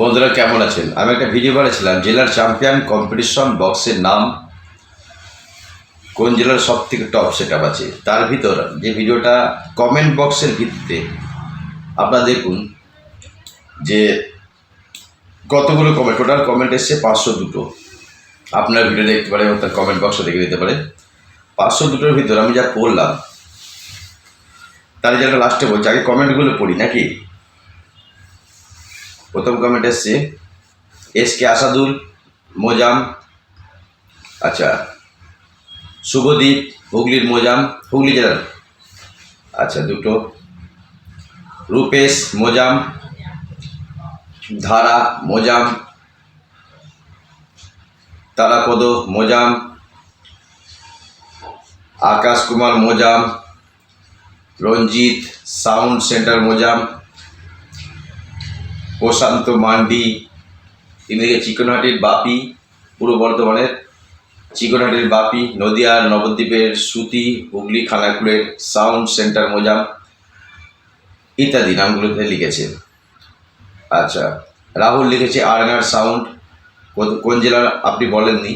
বন্ধুরা, কেমন আছেন? আমি একটা ভিডিও বানিয়েছিলাম, জেলার চ্যাম্পিয়ন কম্পিটিশন বক্সের নাম কোন জেলার সব থেকে টপ সেট আছে? তার ভিতর যে ভিডিওটা কমেন্ট বক্সের ভিত্তিতে আপনারা দেখুন যে কতগুলো কমেন্ট টোটাল কমেন্ট এসছে পাঁচশো দুটো। আপনার ভিডিও দেখতে পারেন এবং তার কমেন্ট বক্সে দেখে দিতে পারেন। পাঁচশো দুটোর ভিতর আমি যা পড়লাম, তার যেটা লাস্টে বলছি, আগে কমেন্টগুলো পড়ি নাকি? প্রথম কমেন্ট এসছে এস কে আসাদুল, মোজাম আচ্ছা শুভদীপ, হুগলির মোজাম, হুগলি জেলার আচ্ছা দুটো, রূপেশ, মোজাম, ধারা, মোজাম, তারাপদ, মোজাম, আকাশ কুমার, মোজাম, রঞ্জিত, সাউন্ড সেন্টার, মোজাম প্রশান্ত মান্ডি এদিকে চিকনহাটির বাপি, পূর্ব বর্ধমানের চিকনহাটির বাপি, নদিয়ার নবদ্বীপের সুতি, হুগলি খানাকুলের সাউন্ড সেন্টার মোজাম ইত্যাদি নামগুলোতে লিখেছে। আচ্ছা রাহুল লিখেছে আরএনআর সাউন্ড। কোন জেলার আপনি বলেননি?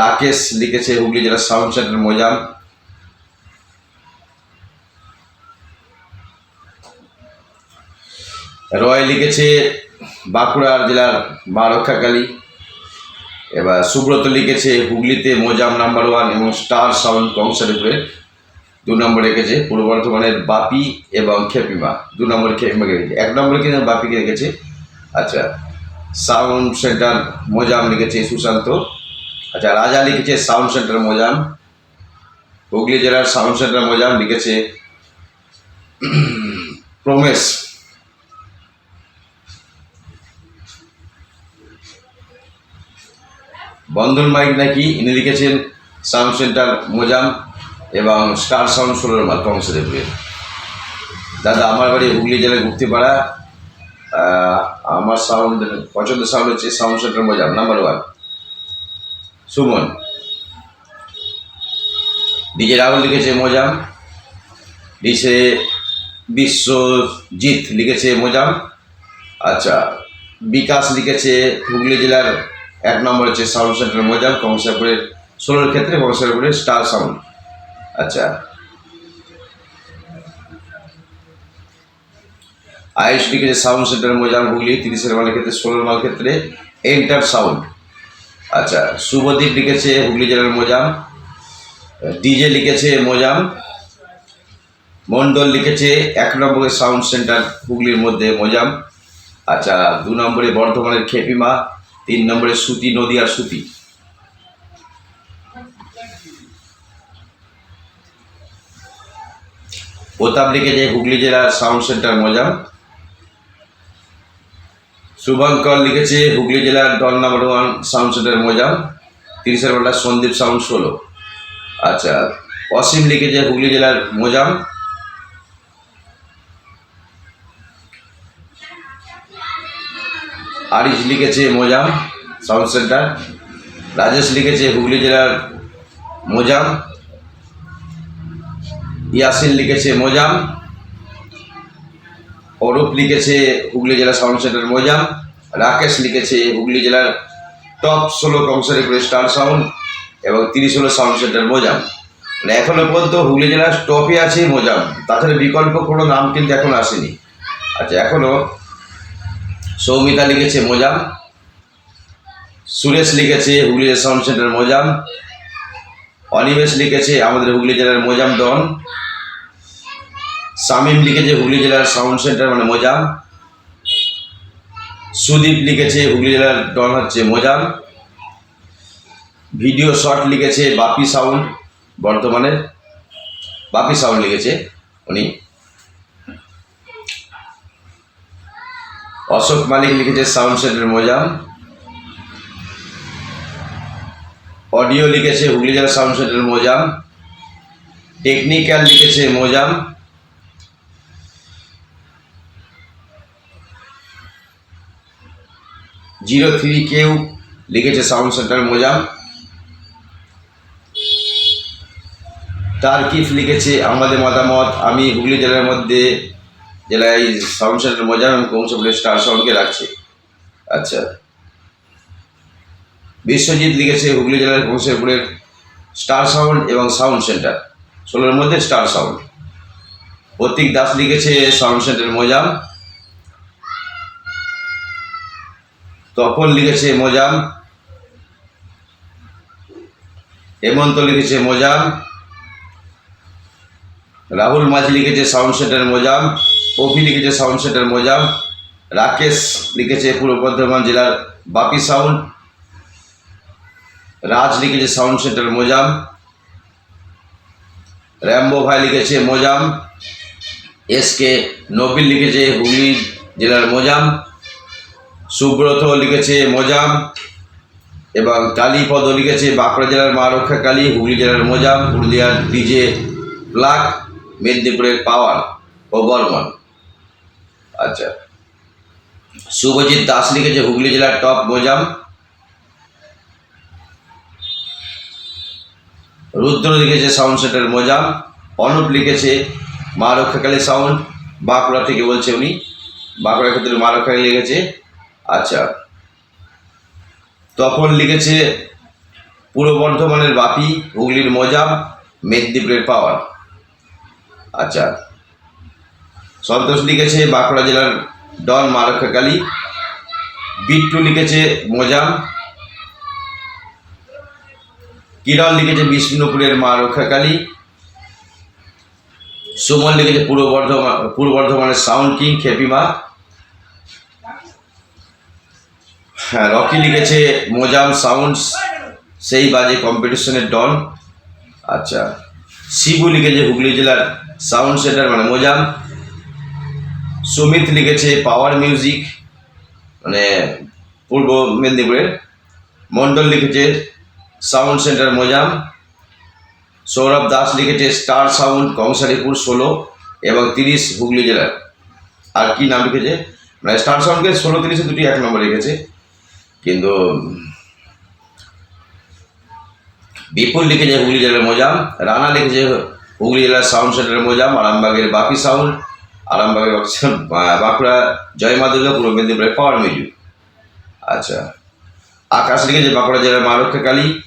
রাকেশ লিখেছে হুগলি জেলার সাউন্ড সেন্টার মোজাম। রয় লিখেছে বাঁকুড়া জেলার মা রক্ষাকালী। এবার সুব্রত লিখেছে হুগলিতে মোজাম নাম্বার ওয়ান এবং স্টার সাউন্ড কংসারিপুরে দু নম্বর রেখেছে পূর্ব বর্ধমানের বাপি এবং খেপিমা। দু নম্বরে খেপিমাকে রেখেছে। এক নম্বরে কিন্তু বাপিকে রেখেছে? আচ্ছা সাউন্ড সেন্টার মোজাম লিখেছে সুশান্ত। আচ্ছা রাজা লিখেছে সাউন্ড সেন্টার মোজাম। হুগলি জেলার সাউন্ড সেন্টার মোজাম লিখেছে প্রমেশ। বন্ধন মাইক নাকি? ইনি লিখেছেন সাউন্ড সেন্টার মোজাম এবং স্টার সাউন্ড ষোলোর মাল কংসদেবপুরে দাদা আমার বাড়ি হুগলি জেলায় গুপ্তিপাড়া। আহ, আমার সাউন্ড পছন্দের সাউন্ড হচ্ছে sound centre Mojam number one. Suman. DJ Rahul লিখেছে মোজাম। ডিসে বিশ্বজিৎ লিখেছে মোজাম। আচ্ছা বিকাশ লিখেছে হুগলি জেলার এক নম্বর হচ্ছে সাউন্ড সেন্টার মোজাম কংসাপুরের ষোলোর ক্ষেত্রে কংসাপুরের স্টার সাউন্ড আচ্ছা। আয়ুষ লিখেছে সাউন্ড সেন্টার মোজাম হুগলি, তিরিশের মালের ক্ষেত্রে ষোলোর মাল ক্ষেত্রে এন্টার সাউন্ড আচ্ছা শুভদীপ লিখেছে হুগলি জেলার মোজাম ডিজে লিখেছে মোজাম মণ্ডল লিখেছে এক নম্বরের সাউন্ড সেন্টার হুগলির মধ্যে মোজাম আচ্ছা দু নম্বরে বর্ধমানের খেপিমা। তিন নম্বরে সুতি নদীয়ার সুতি। প্রতাপ লিখেছে হুগলি জেলার সাউন্ড সেন্টার মোজাম শুভঙ্কর লিখেছে হুগলি জেলার doll number one sound centre Mojam তিরিশের বেলা সন্দীপ সাউন্ড ষোলো। আচ্ছা অসীম লিখেছে হুগলি জেলার মোজাম আরিশ লিখেছে মোজাম সাউন্ড সেন্টার, রাজেশ লিখেছে হুগলি জেলার মোজাম, ইয়াসিন লিখেছে মোজাম, অরূপ লিখেছে হুগলি জেলা সাউন্ড সেন্টার মোজাম, রাকেশ লিখেছে হুগলি জেলার টপ ষোলো কংসারিপুরের স্টার সাউন্ড এবং তিরিশ হলো সাউন্ড সেন্টার মোজাম। মানে এখনও পর্যন্ত হুগলি জেলার টপে আছে মোজাম, তাছাড়া বিকল্প কোনো নাম কিন্তু এখন আসেনি। আচ্ছা এখনও সৌমিতা লিখেছে মোজাম, সুরেশ লিখেছে হুগলি সাউন্ড সেন্টার মোজাম, অনিমেষ লিখেছে আমাদের হুগলি জেলার মোজাম ডন শামীম লিখেছে হুগলি জেলার সাউন্ড সেন্টার মানে মোজাম, সুদীপ লিখেছে হুগলি জেলার ডন হচ্ছে মোজাম, ভিডিও শর্ট লিখেছে বাপি সাউন্ড বর্তমানের বাপি সাউন্ড লিখেছে উনি। অশোক মালিক লিখেছে সাউন্ড সেন্টার মোজাম অডিও লিখেছে হুগলি জেলা সাউন্ড সেন্টার মোজাম টেকনিক্যাল লিখেছে মোজাম জিরো থ্রি কেউ লিখেছে সাউন্ড সেন্টার মোজাম তারকিফ লিখেছে আমাদের মতামত। আমি হুগলি জেলার মধ্যে জেলায় সাউন্ড সেন্টার মোজাম এবং কংসপুরের স্টার সাউন্ডকে রাখছি। আচ্ছা। বিশ্বজিৎ লিখেছে, হুগলি জেলার কংসেরপুরের স্টার সাউন্ড এবং সাউন্ড সেন্টার। ষোলোর মধ্যে স্টার সাউন্ড। প্রতীক দাস লিখেছে, সাউন্ড সেন্টার মোজাম। তপন লিখেছে, মোজাম। হেমন্ত লিখেছে, মোজাম। রাহুল মাঝি লিখেছে, সাউন্ড সেন্টার মোজাম। অভি লিখেছে সাউন্ড সেন্টার মোজাম, রাকেশ লিখেছে পূর্ব বর্ধমান জেলার বাপি সাউন্ড রাজ লিখেছে সাউন্ড সেন্টার মোজাম, র্যাম্বো ভাই লিখেছে মোজাম, এস কে নবিল লিখেছে হুগলি জেলার মোজাম, সুব্রত লিখেছে মোজাম, এবং কালীপদ লিখেছে বাঁকুড়া জেলার মা রক্ষা কালী হুগলি জেলার মোজাম, পুরুলিয়ার ডিজে ব্লাক, মেদিনীপুরের পাওয়ার। ও বর্মন আচ্ছা। শুভজিৎ দাস লিখেছে, হুগলি জেলার টপ মোজাম। রুদ্র লিখেছে, সাউন্ড সেন্টার মোজাম। অনুপ লিখেছে, মা রক্ষাকালী সাউন্ড। বাঁকুড়া থেকে বলছে উনি। বাঁকুড়া ক্ষেত্রে মা রক্ষাকালী লিখেছে। আচ্ছা। তপন লিখেছে, পূর্ব বর্ধমানের বাপি, হুগলির মোজাম, মেদিনীপুরের পাওয়ার। আচ্ছা। সন্তোষ লিখেছে বাঁকুড়া জেলার ডন মা রক্ষাকালী বিট্টু লিখেছে মোজাম। কিরণ লিখেছে বিষ্ণুপুরের মা রক্ষাকালী সুমন লিখেছে পূর্ব বর্ধমান পূর্ব বর্ধমানের সাউন্ড কিং খেপিমা। হ্যাঁ রকি লিখেছে মোজাম সাউন্ডস, সেই বাজে কম্পিটিশনের ডন। আচ্ছা শিবু লিখেছে হুগলি জেলার সাউন্ড সেন্টার মানে মোজাম। সুমিত লিখেছে পাওয়ার মিউজিক মানে পূর্ব মেদিনীপুরের। মণ্ডল লিখেছে সাউন্ড সেন্টার মোজাম। সৌরভ দাস লিখেছে স্টার সাউন্ড, কংসারীপুর ষোলো এবং তিরিশ হুগলি জেলার। আর কি নাম লিখেছে? মানে স্টার সাউন্ডকে ষোলো তিরিশে দুটি এক নম্বর লিখেছে। কিন্তু বিপুল লিখেছে হুগলি জেলার মোজাম, রানা লিখেছে হুগলি জেলার সাউন্ড সেন্টারের মোজাম, আরামবাগের বাপি সাউন্ড আরামবাগের বা- বাঁকুড়া, জয় মা পূর্ব মেদিনীপুরের পাওয়ার মিউজিক আচ্ছা। আকাশ লিখেছে, বাঁকুড়া জেলার মা রক্ষা কালী।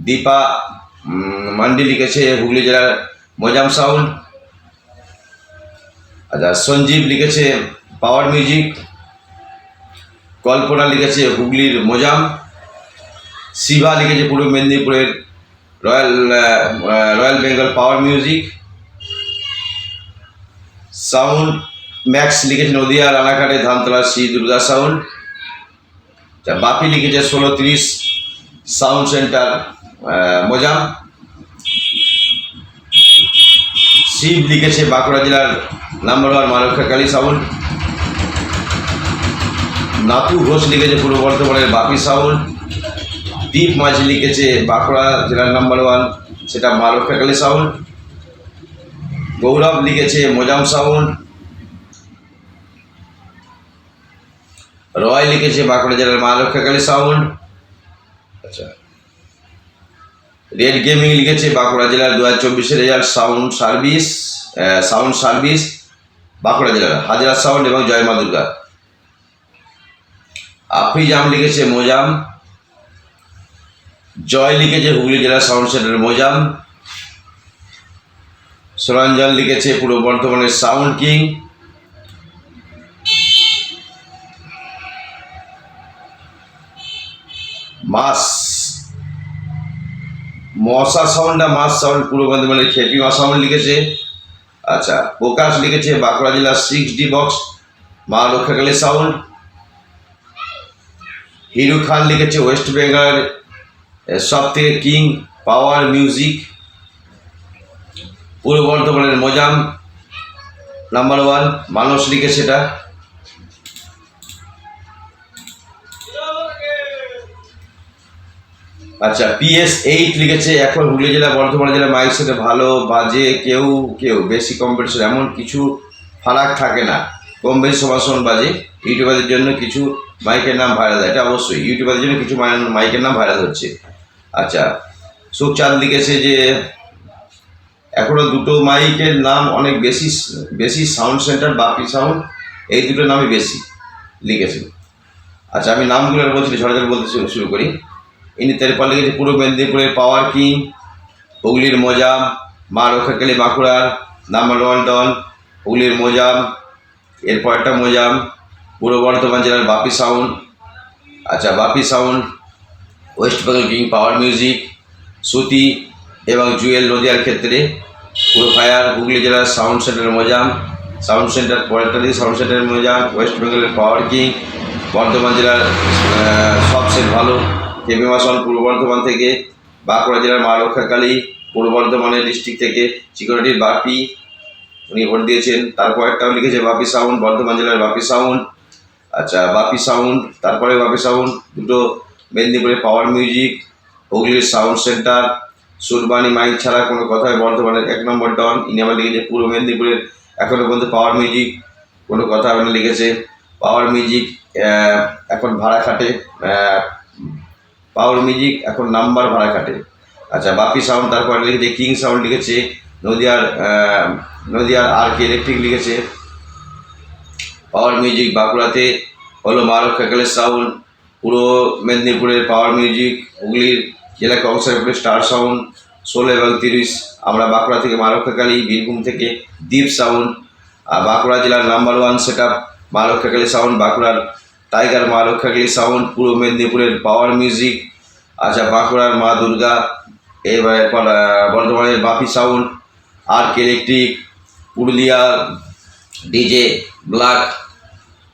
দীপা মান্ডি লিখেছে, হুগলি জেলার মোজাম সাউন্ড আচ্ছা সঞ্জীব লিখেছে, পাওয়ার মিউজিক। কল্পনা লিখেছে, হুগলির মোজাম। শিবা লিখেছে, পূর্ব মেদিনীপুরের royal royal Bengal power music. Sound, max লিখেছে নদিয়া, রানাঘাটে ধানতলা শ্রী দুর্গা সাউন্ড। বাপি লিখেছে ষোলো তিরিশ সাউন্ড সেন্টার মোজাম শিব লিখেছে বাঁকুড়া জেলার নাম্বার ওয়ান মানক্ষা কালী সাউন্ড। নাতু ঘোষ লিখেছে পূর্ব বর্ধমানের বাপি সাউন্ড। দীপ মাঝি লিখেছে বাঁকুড়া জেলার নাম্বার ওয়ান, সেটা মা রক্ষাকালী সাউন্ড। গৌরব লিখেছে মোজাম সাউন্ড রয় লিখেছে বাঁকুড়া জেলার মা রক্ষাকালী সাউন্ড আচ্ছা। রেড গেমিং লিখেছে বাঁকুড়া জেলার দু হাজার result sound service sound service, Bankura জেলার হাজরা সাউন্ড এবং জয় মা দুর্গা। আফ্রিজাম লিখেছে মোজাম। জয় লিখেছে হুগলি জেলার সাউন্ড সেন্টার মোজাম। সরঞ্জন লিখেছে পূর্ব বর্ধমানের সাউন্ড কিং। মাস। মশা সাউন্ডটা মাস সাউন্ড, পূর্ব বর্ধমানের খেপিমা সাউন্ড লিখেছে। আচ্ছা প্রকাশ লিখেছে বাঁকুড়া জেলার সিক্স ডি বক্স, মা রক্ষাকালী সাউন্ড। হিরু খান লিখেছে ওয়েস্ট বেঙ্গলের সব থেকে কিং পাওয়ার মিউজিক। পূর্ব বর্ধমানের মোজাম নাম্বার ওয়ান মানুষ লিখেছে সেটা। আচ্ছা পিএস এইট লিখেছে, এখন হুগলি জেলা, বর্ধমান জেলা মাইক সেটে ভালো, বাজে, কেউ কেউ, বেশি কম্পিটিশন এমন কিছু ফারাক থাকে না। কম বেশি সমান বাজে। ইউটিউবারদের জন্য কিছু মাইকের নাম ভাইরাল এটা অবশ্যই, ইউটিউবারদের জন্য কিছু মাই- মাইকের নাম ভাইরাল হচ্ছে। আচ্ছা সুখচাঁদ লিখেছে যে এখনও দুটো মাইকের নাম অনেক বেশি বেশি সাউন্ড সেন্টার বাপি সাউন্ড এই দুটো নামই বেশি লিখেছে। আচ্ছা আমি নামগুলো বলছি ঝড়ঝড় বলতে শুরু করি। ইনি তারপর লিখেছে পূর্ব মেদিনীপুরের পাওয়ার কিং? হুগলির মোজাম মা রক্ষাকালী বাঁকুড়ার নাম্বার ওয়ান ডন হুগলির মোজাম এরপর একটা মোজাম পূর্ব বর্ধমান জেলার বাপি সাউন্ড আচ্ছা Bapi sound west Bengal king power music Suti এবং জুয়েল নদিয়ার ক্ষেত্রে ফায়ার হুগলি জেলার sound centre Mojam sound centre পরেরটা দিয়ে সাউন্ড সেন্টার মোজাম ওয়েস্ট বেঙ্গলের পাওয়ার কিং বর্ধমান জেলার আহ, সব সেট ভালো। কেপি মাসন পূর্ব বর্ধমান থেকে বাঁকুড়া জেলার মা রক্ষাকালী পূর্ব বর্ধমানের ডিস্ট্রিক্ট থেকে সিকিউরিটির বাপি উনি ভোট দিয়েছেন। তারপর একটাও লিখেছে বাপি সাউন্ড বর্ধমান জেলার বাপি সাউন্ড। আচ্ছা বাপি সাউন্ড তারপরে বাপি সাউন্ড দুটো মেদিনীপুরের পাওয়ার মিউজিক হুগলির সাউন্ড সেন্টার সুরবানি মাইক ছাড়া কোনো কথায় বর্ধমানের এক নম্বর ডন, ইনি আবার লিখেছে, পূর্ব মেদিনীপুরের এখনও পর্যন্ত পাওয়ার মিউজিক কোনো কথা মানে লিখেছে। পাওয়ার মিউজিক এখন ভাড়া খাটে পাওয়ার মিউজিক এখন নাম্বার ভাড়া খাটে। আচ্ছা বাপি সাউন্ড তারপরে লিখেছে কিং সাউন্ড লিখেছে, নদিয়ার নদিয়ার আর কে ইলেকট্রিক লিখেছে। পাওয়ার মিউজিক বাঁকুড়াতে হলো মা রক্ষাকালের সাউন্ড পুরো মেদিনীপুরের পাওয়ার মিউজিক হুগলির জেলা কংসারপুরের স্টার সাউন্ড ষোলো এবং তিরিশ, আমরা বাঁকুড়া থেকে মা রক্ষাকালী বীরভূম থেকে দ্বীপ সাউন্ড, আর বাঁকুড়া জেলার নাম্বার ওয়ান সেট আপ মা রক্ষাকালী সাউন্ড, বাঁকুড়ার টাইগার মা রক্ষাকালী সাউন্ড, পূর্ব মেদিনীপুরের পাওয়ার মিউজিক আচ্ছা বাঁকুড়ার মা দুর্গা, এবার বর্ধমানের Bapi sound R K electric, Purulia, DJ, black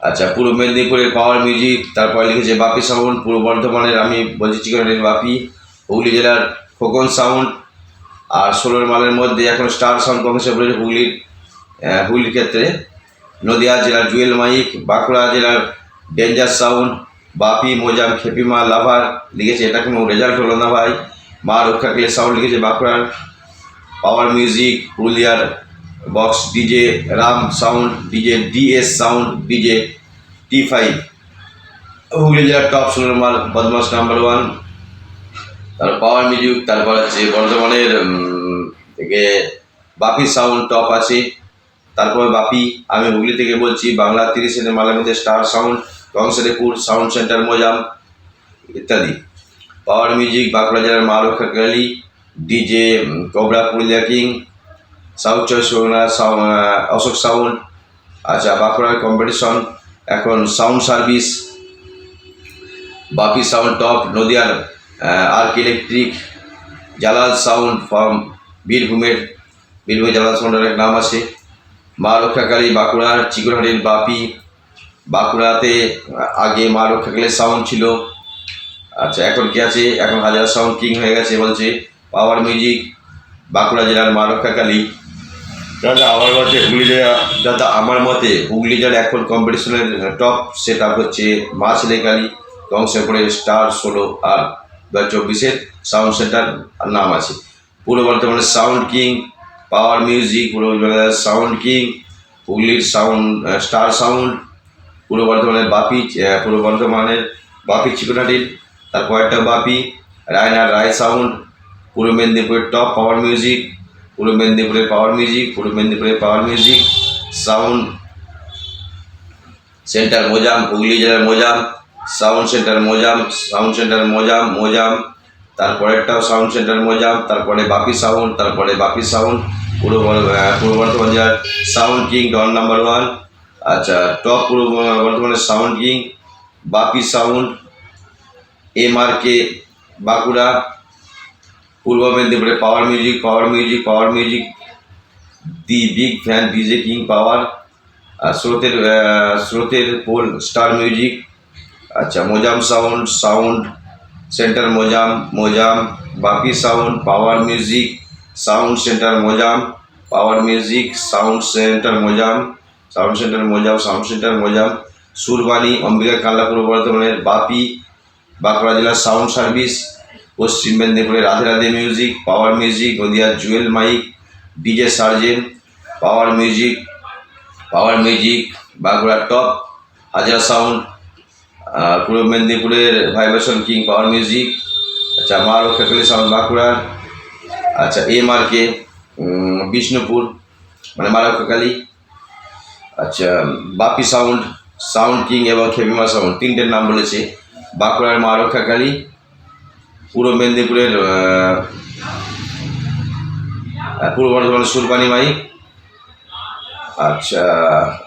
আচ্ছা পূর্ব মেদিনীপুরের পাওয়ার মিউজিক, তারপর লিখেছে বাপি সাউন্ড, পূর্ব বর্ধমানের, আমি বলছি চিকনের বাপি হুগলি জেলার খোকন সাউন্ড আর ষোলোর মালের মধ্যে এখন স্টার সাউন্ড কংগ্রেসে বলেছে হুগলির হুগলির ক্ষেত্রে। নদিয়া জেলার জুয়েল মাইক, বাঁকুড়া জেলার danger sound, Bapi, Mojam, Khepima, lover লিখেছে। এটা কোনো রেজাল্ট হলো না ভাই। মা রক্ষাকালী সাউন্ড লিখেছে বাঁকুড়ার। পাওয়ার মিউজিক, পুরুলিয়ার box DJ, Ram sound DJ, DS sound DJ, T five. Hooghly জেলার টপ সোনার মাল, বদমাস নাম্বার ওয়ান। তারপর পাওয়ার মিউজিক, তারপর হচ্ছে বর্ধমানের থেকে বাপি সাউন্ড টপ আছে। তারপর বাপি, আমি হুগলি থেকে বলছি, বাংলা তিরিশের মালের মধ্যে star sound Kansarepur sound centre Mojam, ইত্যাদি। পাওয়ার মিউজিক, বাঁকুড়া জেলার মা রক্ষা galley DJ cobra, Purulia king south choice Ashok sound আচ্ছা বাঁকুড়ার কম্পিটিশন এখন sound service Bapi sound top নদিয়ার arc electric Jalal sound from বীরভূমের বীরভূমে জালাল সাউন্ডের এক নাম আছে। মা রক্ষাকালী বাঁকুড়ার চিকুরহাটির বাপি, বাঁকুড়াতে আগে মা রক্ষাকালীর সাউন্ড ছিল। আচ্ছা এখন কি আছে? এখন হাজার সাউন্ড কিং হয়ে গেছে বলছে। পাওয়ার মিউজিক বাঁকুড়া জেলার মা রক্ষাকালী। দাদা, আমার মতে হুগলি জেলা দাদা, আমার মতে হুগলি জেলার এখন কম্পিটিশনের টপ সেট আপ হচ্ছে মা ছেলেকালী কংসেপুরের স্টার ষোলো আর হাজার চব্বিশের সাউন্ড সেন্টার নাম আছে। পূর্ব বর্ধমানের সাউন্ড কিং পাওয়ার মিউজিক পূর্ব বর্ধমানের সাউন্ড কিং হুগলির সাউন্ড স্টার সাউন্ড পূর্ব বর্ধমানের বাপি পূর্ব বর্ধমানের বাপি চিকনাটির তারপর একটা বাপি, রায়নার রায় সাউন্ড পূর্ব মেদিনীপুরের টপ পাওয়ার মিউজিক পূর্ব মেদিনীপুরের পাওয়ার মিউজিক পূর্ব মেদিনীপুরের power music sound centre Mojam, Hooghly জেলার Mojam sound centre Mojam, sound centre Mojam Mojam, তারপরেরটাও sound centre Mojam, তারপরে বাপি সাউন্ড, তারপরে বাপি সাউন্ড, পূর্ব পূর্ব বর্ধমান জেলার sound king, don number one আচ্ছা টপ পূর্ব বর্ধমানের sound king, Bapi sound M R K Bankura, পূর্ব মেদিনীপুরে power music power music power music, the big fan DJ king power স্রোতের স্রোতের pole star music আচ্ছা Mojam sound sound centre Mojam Mojam Bapi sound, power music, sound centre Mojam, power music, sound centre Mojam, sound centre Mojam, sound centre Mojam, Surbani, Ambika Kalla বর্ধমানের বাপি, বাঁকুড়া জেলার sound service, পশ্চিম মেদিনীপুরের Radhe Radhe music, power music, নদিয়ার jewel mic, DJ surgeon, power music power music, বাঁকুড়ার top, হাজার sound পূর্ব মেদিনীপুরের vibration king power music আচ্ছা মা রক্ষাকালী সাউন্ড বাঁকুড়ার আচ্ছা এম আর কে বিষ্ণুপুর মানে মা রক্ষাকালী আচ্ছা বাপি সাউন্ড সাউন্ড কিং এবং খেপিমা সাউন্ড, তিনটের নাম বলেছে, বাঁকুড়ার মা রক্ষাকালী পূর্ব মেদিনীপুরের পূর্ব বর্ধমান সুরবানি মাইক আচ্ছা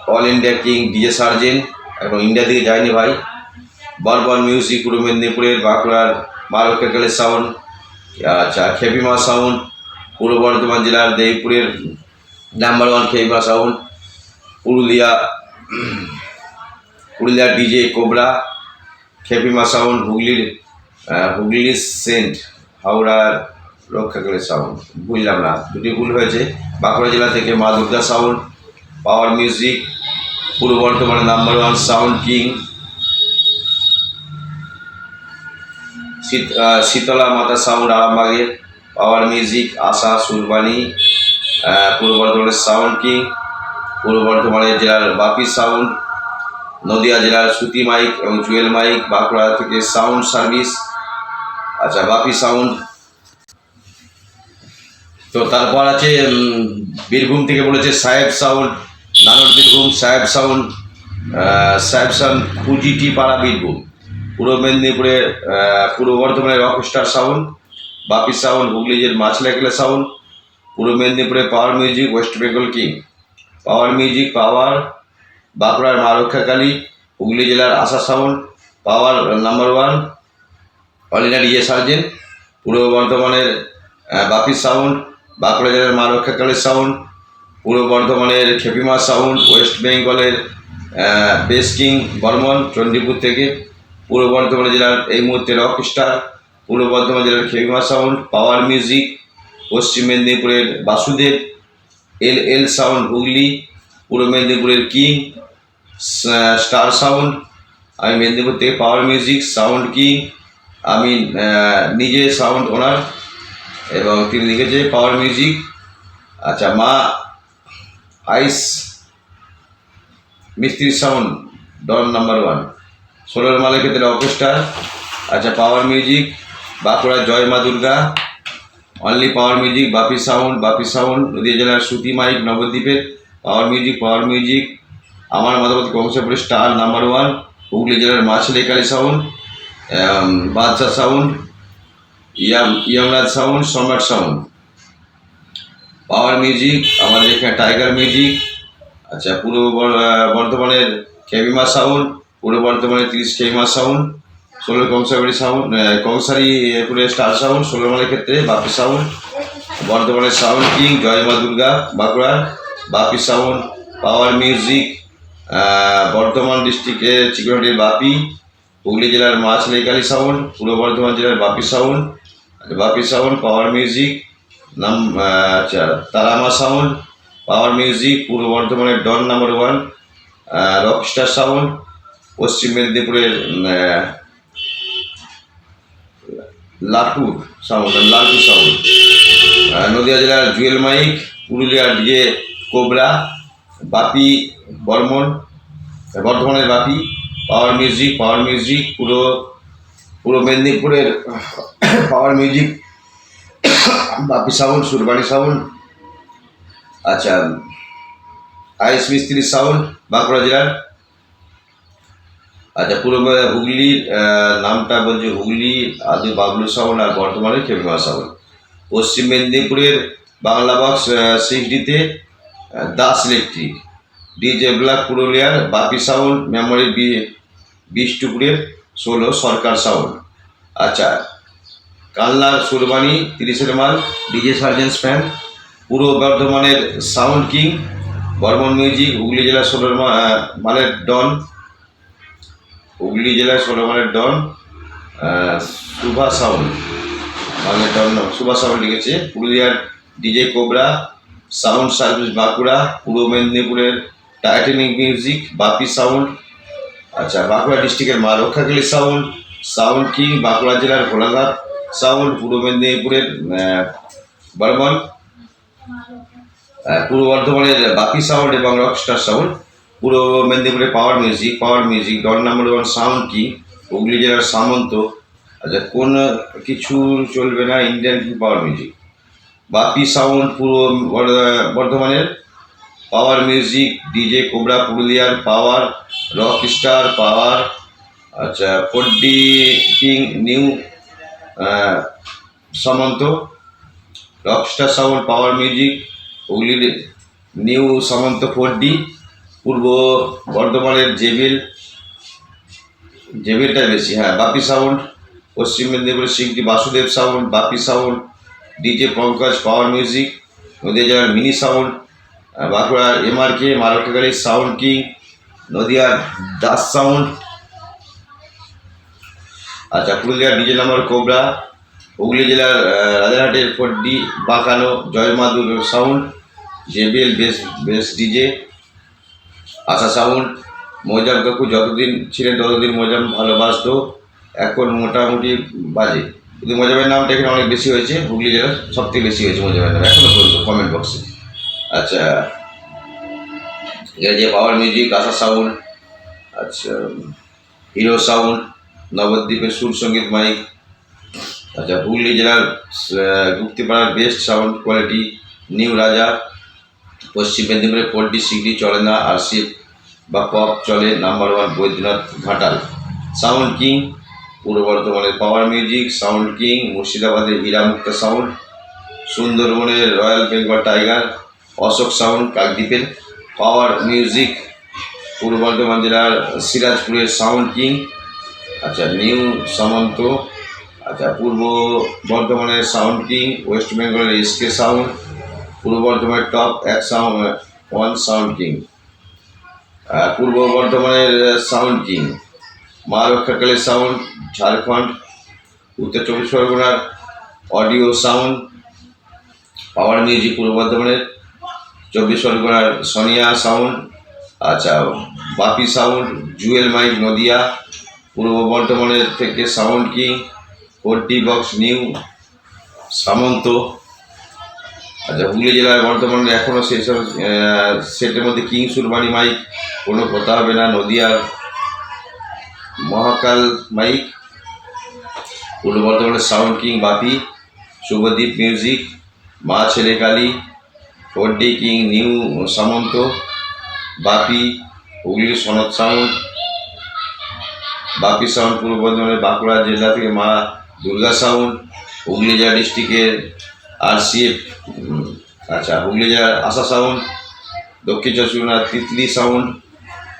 all India king DJ surgeon এবং ইন্ডিয়া থেকে যায়নি ভাই বরবন মিউজিক পূর্ব মেদিনীপুরের বাঁকুড়ার মা রক্ষাকালীর সাউন্ড আচ্ছা খেপিমা সাউন্ড, পূর্ব বর্ধমান জেলার দেবপুরের number one Khepima sound, Purulia পুরুলিয়ার ডিজে কোবরা, খেপিমা সাউন্ড, হুগলির হুগলির সেন্ট, হাওড়ার রক্ষাকালী সাউন্ড বুঝলাম না, দুটি ভুল হয়েছে, বাঁকুড়া জেলা থেকে মা দুর্গা সাউন্ড, পাওয়ার মিউজিক, পূর্ব বর্ধমানের নাম্বার ওয়ান সাউন্ড কিং শীত- শীতলা মাতা সাউন্ড আরামবাগের পাওয়ার মিউজিক আশা, সুরবাণী পূর্ব বর্ধমানের সাউন্ড কিং? পূর্ব বর্ধমানের জেলার বাপি সাউন্ড নদিয়া জেলার সুতি মাইক এবং জুয়েল মাইক বাঁকুড়া থেকে সাউন্ড সার্ভিস আচ্ছা বাপি সাউন্ড তো তারপর আছে বীরভূম থেকে বলেছে সাহেব সাউন্ড নানর বীরভূম, সাহেব সাউন্ড সাহেব সাউন্ড কুজিটি পাড়া বীরভূম। পূর্ব মেদিনীপুরে পূর্ব বর্ধমানের rockstar sound Bapi sound Hooghly jail মাছলাকেলা সাউন্ড পূর্ব মেদিনীপুরে power music west Bengal king power music power বাঁকুড়ার মা রক্ষাকালী হুগলি জেলার Asha sound power number one Alina DJ surgeon পূর্ব বর্ধমানের বাপি সাউন্ড বাঁকুড়া জেলার মা রক্ষাকালীর সাউন্ড পূর্ব বর্ধমানের খেপিমা সাউন্ড ওয়েস্ট বেঙ্গলের আহ, বেস কিং বর্মন চণ্ডীপুর থেকে। পূর্ব বর্ধমান জেলার এই মুহূর্তে রক স্টার পূর্ব বর্ধমান জেলার খেপিমা সাউন্ড পাওয়ার মিউজিক পশ্চিম মেদিনীপুরের Basudeb, L L sound Hooghly, পূর্ব মেদিনীপুরের কিং স্টার সাউন্ড আমি মেদিনীপুর থেকে পাওয়ার মিউজিক সাউন্ড কিং আমি নিজে সাউন্ড ওনার এবং তিনি লিখেছে পাওয়ার মিউজিক আচ্ছা মা আইস মিস্ত্রি সাউন্ড ডন নাম্বার ওয়ান ষোলোর মালের ক্ষেত্রে অর্কেস্ট্রা আচ্ছা পাওয়ার মিউজিক বাঁকুড়া জয় মা Durga only power music Bapi sound Bapi sound Nadia জেলার সুতি মাইক, নবদ্বীপের পাওয়ার মিউজিক পাওয়ার মিউজিক আমার মতামত কংসাপুরের স্টার নাম্বার ওয়ান হুগলি জেলার মাছলি Kali sound Badsha sound yam Yamraj sound Samrat sound power music আমাদের এখানে টাইগার মিউজিক আচ্ছা পূর্ব বর্ধমানের খেবিমা সাউন্ড পূর্ব বর্ধমানের তিরিশ খেবিমা সাউন্ড ষোলো কংসাবাড়ি সাউন্ড কংসারি পুরে স্টার সাউন্ড ষোলো মালের ক্ষেত্রে বাপি সাউন্ড বর্ধমানের সাউন্ড কিং জয় মা Durga, Bankura, Bapi sound power music Bardhaman ডিস্ট্রিক্টের চিকনহাটির বাপি, হুগলি জেলার মাছলেকালি সাউন্ড পূর্ব বর্ধমান জেলার Bapi sound Bapi sound power music নাম আচ্ছা তারামা সাউন্ড পাওয়ার মিউজিক পূর্ব বর্ধমানের don number one rockstar sound পশ্চিম মেদিনীপুরের লাটুর সাউন্ড লাটু সাউন্ড নদিয়া জেলার জুয়েল মাইক, পুরুলিয়ার ডিজে কোবরা, বাপি বর্মন, বর্ধমানের Bapi power music power music পুরো পুরো মেদিনীপুরের power music Bapi sound Surbani sound আচ্ছা আইস মিস্ত্রি সাউন্ড বাঁকুড়া জেলার আচ্ছা পুরো হুগলির নামটা বলছে হুগলি, আদি বাবলু সাউন্ড আর বর্তমানে খেমিমা সাউন্ড পশ্চিম মেদিনীপুরের বাংলা বক্স সিক্সডিতে দাস ইলেকট্রিক। ডিজে ব্ল্যাক পুরুলিয়ার বাপি সাউন্ড মেমোরি বি বিষ্ণুপুরের ষোলো সরকার সাউন্ড আচ্ছা কাল্লার সুরবানি তিরিশের মাল, ডিজে সার্জেন্স ফ্যান। পূর্ব বর্ধমানের sound king, Barman music, Hooghly জেলার ষোলোর মালের ডন। হুগলি জেলার মালের ডন সুভা সাউন্ড মালের ডন সুভা সাউন্ড লিখেছে। পুরুলিয়ার DJ cobra, sound service Bankura, পূর্ব মেদিনীপুরের টাইটানিক মিউজিক, বাপি সাউন্ড আচ্ছা বাঁকুড়া ডিস্ট্রিক্টের মা Rakshakali sound sound king, Bankura জেলার ভোলাঘাট সাউন্ড পূর্ব মেদিনীপুরের বর্মন পূর্ব বর্ধমানের বাপি সাউন্ড এবং রকস্টার সাউন্ড পূর্ব মেদিনীপুরের power music power music don number one sound কি? হুগলি জেলার সামন্ত। আচ্ছা কোন কিছু চলবে না Indian king power music Bapi sound পূর্ব বর্ধমানের। পাওয়ার মিউজিক ডিজে কোবরা পুরুলিয়ার পাওয়ার রক স্টার পাওয়ার আচ্ছা four D king new Samanta. Rockstar sound power music হুগলির নিউ সামন্ত ফোরডি পূর্ব বর্ধমানের জেবিল জেবিলটা বেশি হ্যাঁ বাপি সাউন্ড, পশ্চিম মেদিনীপুরের সিংটি Basudeb sound, Bapi sound, DJ Pankaj, power music Nadia জেলার মিনি সাউন্ড বাঁকুড়ার এমআরকে মারকাগাড়ির সাউন্ড কিং, নদিয়ার দাস সাউন্ড। আচ্ছা পুরুলিয়ার ডিজে নাম্বার কোবরা, হুগলি জেলার রাজারহাটের ফোর্ডি বাঁকানো জয়মাদুর sound JBL bass bass DJ. Asha sound Mojam কাকু যতদিন ছিলেন ততদিন মৌজাম ভালোবাসতো, এখন মোটামুটি বাজে। কিন্তু মজামের নামটা এখানে অনেক বেশি হয়েছে, হুগলি জেলার সব থেকে বেশি হয়েছে মজামের নাম। এখনও পর্যন্ত কমেন্ট বক্সে আচ্ছা যে পাওয়ার মিউজিক আশা সাউন্ড আচ্ছা হিরো সাউন্ড নবদ্বীপের সুর সংগীত মাইক আচ্ছা হুগলি জেলার গুপ্তিপাড়ার best sound quality new Raja, Paschim মেদিনীপুরে পোল্ট্রি সিগড়ি চলে না, আর শিপ বা পপ চলে number one Baidyanath Ghatal. Sound king Purba বর্ধমানের পাওয়ার মিউজিক সাউন্ড কিং মুর্শিদাবাদের হীরামুক্তা সাউন্ড সুন্দরবনের royal Bengal tiger, Ashok sound কাকদ্বীপের power music পূর্ব বর্ধমান জেলার সিরাজপুরের সাউন্ড কিং আচ্ছা নিউ সামন্ত আচ্ছা পূর্ব বর্ধমানের সাউন্ড কিং ওয়েস্ট বেঙ্গলের এসকে সাউন্ড পূর্ব বর্ধমানের টপ এক সাউন্ড ওয়ান সাউন্ড কিং পূর্ব বর্ধমানের সাউন্ড কিং মা সাউন্ড, ঝাড়খণ্ড, উত্তর চব্বিশ পরগনার অডিও সাউন্ড, পাওয়ার মিউজিক পূর্ব বর্ধমানের, চব্বিশ পরগনার সোনিয়া সাউন্ড আচ্ছা Bapi sound, jewel mic Nadia, পূর্ব বর্ধমানের থেকে sound king forty box new, Samanta আচ্ছা হুগলি জেলার বর্ধমানে এখনও সেই সব সেটের মধ্যে কিং সুরবানি মাইক, কোনো কথা হবে না, নদিয়ার মহাকাল মাইক, পূর্ব বর্ধমানের sound king Bapi, Subhadip music, মা ছেলে Kali four D king new Samanta, Bapi, হুগলির সনদ সাউন্ড, বাপি সাউন্ড পূর্ব বর্ধমানের বাঁকুড়া জেলা থেকে মা দুর্গা সাউন্ড, হুগলি জেলা ডিস্ট্রিক্টের আরসিএফ আচ্ছা হুগলি জেলার আশা সাউন্ড দক্ষিণ চব্বিশ তিতলি সাউন্ড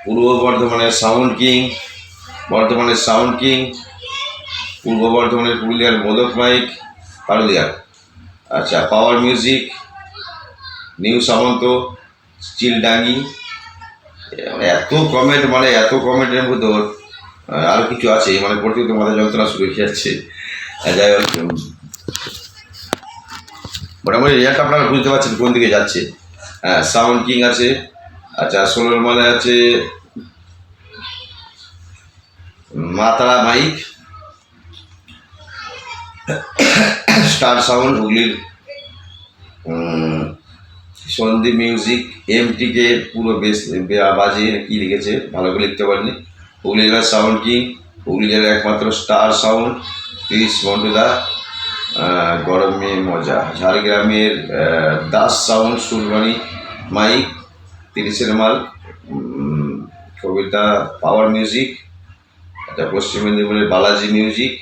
পূর্ব বর্ধমানের সাউন্ড কিং বর্ধমানের সাউন্ড কিং পূর্ব বর্ধমানের পুরুলিয়ার মোদক মাইক পারুলিয়ার। আচ্ছা পাওয়ার মিউজিক নিউ সামন্ত চিলডাঙ্গি মানে এত কমেন্ট মানে এত কমেন্টের মধ্যে ওর, আহ, আরও কিছু আছে মানে পড়তে মাথা যন্ত্রণা শুরু হয়ে যাচ্ছে। যাই হোক মোটামুটি রেজাল্ট আপনারা বুঝতে পারছেন কোন দিকে যাচ্ছে। হ্যাঁ সাউন্ড কিং আছে আচ্ছা ষোলোর মানে আছে মাতারা মাইক স্টার সাউন্ড হুগলির সন্দীপ মিউজিক এমটিকে পুরো বেশ বে- বাজিয়ে কি লিখেছে ভালো করে লিখতে পারেনি হুগলি জেলার সাউন্ড কিং হুগলি জেলার একমাত্র স্টার সাউন্ড ক্রিস মন্ডুদা আহ, গরমে মজা। ঝাড়গ্রামের দাস সাউন্ড সুরবানি মাইক, তিরিশের মাল কবিতা পাওয়ার মিউজিক আচ্ছা পশ্চিম মেদিনীপুরের বালাজি মিউজিক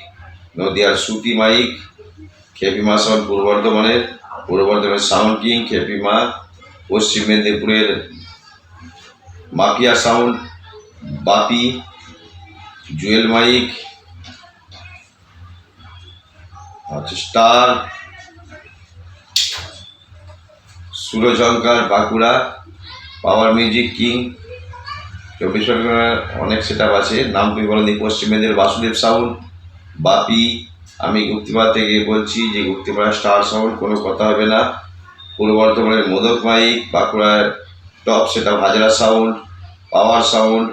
নদিয়ার সুতি মাইক, খেপি মা সাউন্ড পূর্ব বর্ধমানের পূর্ব বর্ধমানের সাউন্ড কিং খেপিমা পশ্চিম মেদিনীপুরের mafia sound Bapi, jewel mic আচ্ছা স্টার। সুরজঙ্কার বাঁকুড়া, পাওয়ার মিউজিক কিং। চব্বিশ পরগনার অনেক সেট আছে। নাম তুমি বলেনি পশ্চিম মেদিনীপুর বাসুদেব সাউন্ড, বাপি। আমি গুপ্তিপাড়া থেকে বলছি যে গুপ্তিপাড়া স্টার সাউন্ড, কোনো কথা হবে না। পূর্ব বর্ধমানের মোদক মাইক, বাঁকুড়ার টপ সেটা হাজরা সাউন্ড, পাওয়ার সাউন্ড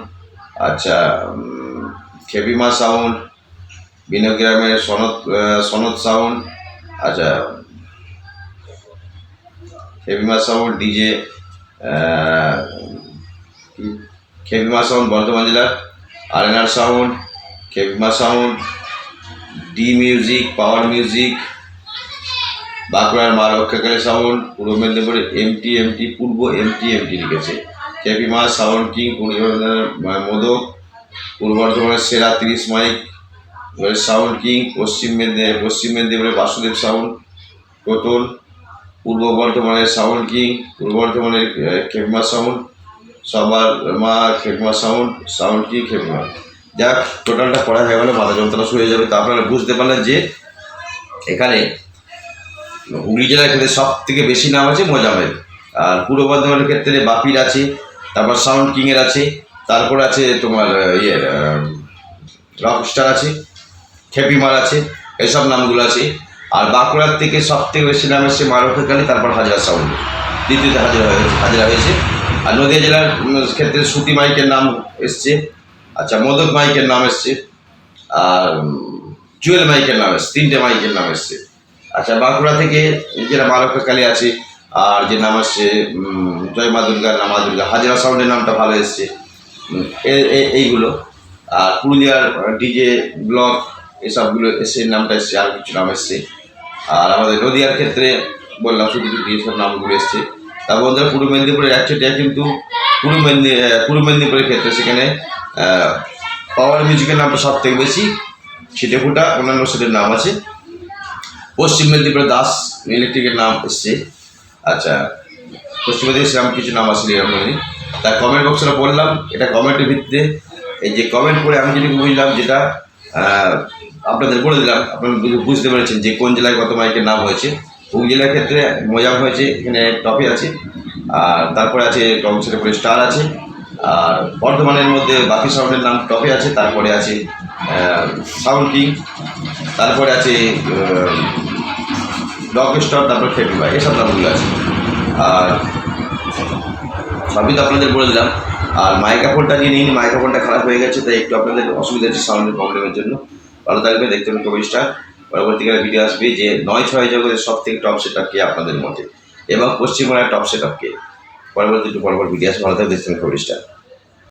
আচ্ছা খেপিমা সাউন্ড বিনগ্রামের সনদ সনদ সাউন্ড আচ্ছা Khepima sound, DJ Khepima sound, Bardhaman জেলার আরেনার sound Khepima sound, D music, power music, বাঁকুড়ার মা রক্ষাকালী সাউন্ড, পূর্ব মেদিনীপুরের এমটি এমটি, পূর্ব এমটি এমটি লিখেছে। কেপি মা সাউন্ড কিং, পূর্ব মোদক পূর্ব বর্ধমানের সেরা তিরিশ মাইক সাউন্ড কিং, পশ্চিম মেদিনী, পশ্চিম মেদিনীপুরে বাসুদেব সাউন্ড টোটল পূর্ব বর্ধমানের সাউন্ড কিং, পূর্ব বর্ধমানের খেপমা সাউন্ড, সবার মা Khepma sound sound king Khepma যাক, টোটালটা পড়া হয়ে গেলে, মাথা যন্ত্রণা শুরু হয়ে যাবে। তো আপনারা বুঝতে পারলেন যে এখানে হুগলি জেলার ক্ষেত্রে সব থেকে বেশি নাম আছে মোজামের আর পূর্ব বর্ধমানের ক্ষেত্রে বাপির আছে, তারপর সাউন্ড কিংয়ের আছে, তারপর আছে তোমার ইয়ে রকস্টার আছে। খেপিমার আছে, এসব নামগুলো আছে। আর বাঁকুড়ার থেকে সব থেকে বেশি নাম এসছে মারুখাকালী তারপর হাজরা সাউন্ড। দ্বিতীয়তে হাজিরা হয়েছে হাজিরা হয়েছে। আর নদীয়া জেলার ক্ষেত্রে সুতি মাইকের নাম এসছে। আচ্ছা মদক মাইকের নাম এসছে। আর জুয়েল মাইকের নাম এসছে। তিনটে মাইকের নাম এসছে। আচ্ছা বাঁকুড়া থেকে যেটা মারুখাকালী আছে, আর যে নাম আসছে জয় মা দুর্গা নামা দুর্গা, হাজরা সাউন্ডের নামটা ভালো এসছে। এইগুলো। আর পুরুলিয়ার ডিজে ব্লক এসবগুলো এসে নামটা এসছে, আর কিছু নাম এসছে। আর আমাদের নদীয়ার ক্ষেত্রে বললাম, শুধু শুধু এইসব নামগুলো এসছে। তার বন্ধুরা, পূর্ব মেদিনীপুরের একচেটিয়া কিন্তু পূর্ব মেদিনী পূর্ব মেদিনীপুরের ক্ষেত্রে সেখানে পাওয়ার মিউজিকের নামটা সব থেকে বেশি ছিটে ফুটা অন্যান্য সেটের নাম আছে। পশ্চিম মেদিনীপুরে দাস ইলেকট্রিকের নাম এসছে। আচ্ছা পশ্চিম মেদিনীপুর সেরকম কিছু নাম আসলে এরকম তার কমেন্ট বক্সটা বললাম, এটা কমেন্টের ভিত্তিতে, এই যে কমেন্ট করে আমি যেটুকু বুঝলাম যেটা আপনাদের বলে দিলাম, আপনারা বুঝ- বুঝতে পেরেছেন যে কোন জেলায় কত মাইকের নাম হয়েছে। হুগলি জেলার ক্ষেত্রে মজাম হয়েছে, এখানে টপি আছে, আর তারপরে আছে টমসের উপরে স্টার আছে, আর বর্ধমানের মধ্যে বাকি সাউন্ডের নাম টপে আছে, তারপরে আছে সাউন্ড কিং, তারপরে আছে রক স্টার তারপরে ফেপি ভাই, এসব নামগুলো আছে। আর সবই তো আপনাদের বলে দিলাম, আর মাইক্রোফোনটা নিয়ে নিন, মাইক্রোফোনটা খারাপ হয়ে গেছে, তাই একটু আপনাদের অসুবিধা হচ্ছে সাউন্ডের প্রবলেমের জন্য। ভালো থাকবে দেখতে পাবেন কবিস্টার পরবর্তীকালে ভিডিও আসবে যে নয় ছয় জগতের সব থেকে টপ সেট কে আপনাদের মধ্যে এবং পশ্চিমবঙ্গের টপ সেট কে পরবর্তী পরপর ভিডিও আসবে, ভালো থাকবে দেখতে পাবেন কবিস্টার